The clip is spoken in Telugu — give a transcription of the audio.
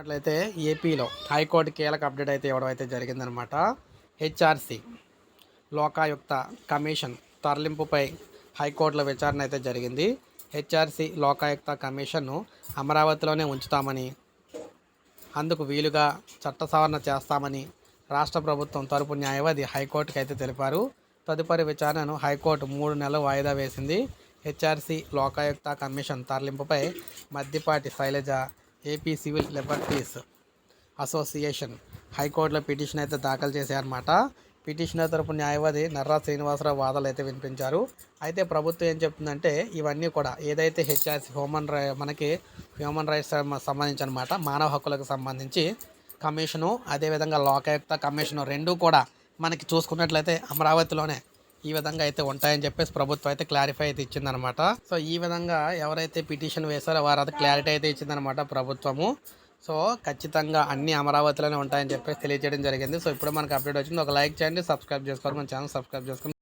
అట్లయితే ఏపీలో హైకోర్టు కీలక అప్డేట్ అయితే ఇవ్వడం అయితే జరిగిందనమాట హెచ్ఆర్సి లోకాయుక్త కమిషన్ తరలింపుపై హైకోర్టులో విచారణ అయితే జరిగింది. హెచ్ఆర్సి లోకాయుక్త కమిషన్ను అమరావతిలోనే ఉంచుతామని అందుకు వీలుగా చట్ట సవరణ చేస్తామని రాష్ట్ర ప్రభుత్వం తరపు న్యాయవాది హైకోర్టుకి అయితే తెలిపారు. తదుపరి విచారణను హైకోర్టు మూడు నెలలు వాయిదా వేసింది. HRC Lokayukta commission తరలింపుపై Maddipati Sailaja AP civil liberties association హైకోర్టులో పిటిషన్ అయితే దాఖలు చేశారన్నమాట. పిటిషనర్ తరపు న్యాయవాది నర్రా శ్రీనివాసరావు వాదనలు అయితే వినిపించారు. అయితే ప్రభుత్వం ఏం చెప్తుందంటే ఇవన్నీ కూడా ఏదైతే హెచ్ఆర్సి హ్యూమన్ రై మనకి హ్యూమన్ రైట్స్ సంబంధించి అనమాట మానవ హక్కులకు సంబంధించి కమిషను అదేవిధంగా లోకాయుక్త కమిషను రెండూ కూడా మనకి చూసుకున్నట్లయితే అమరావతిలోనే ఈ విధంగా అయితే ఉంటాయని చెప్పేసి ప్రభుత్వం అయితే క్లారిఫై అయితే ఇచ్చిందనమాట సో ఈ విధంగా ఎవరైతే పిటిషన్ వేశారో వారు అది క్లారిటీ అయితే ఇచ్చిందనమాట ప్రభుత్వము. సో ఖచ్చితంగా అన్ని అమరావతిలోనే ఉంటాయని చెప్పేసి తెలియజేయడం జరిగింది. సో ఇప్పుడు మనకు అప్డేట్ వచ్చింది. ఒక లైక్ చేయండి సబ్స్క్రైబ్ చేసుకోవాలి మన ఛానల్ సబ్స్క్రైబ్ చేసుకోండి.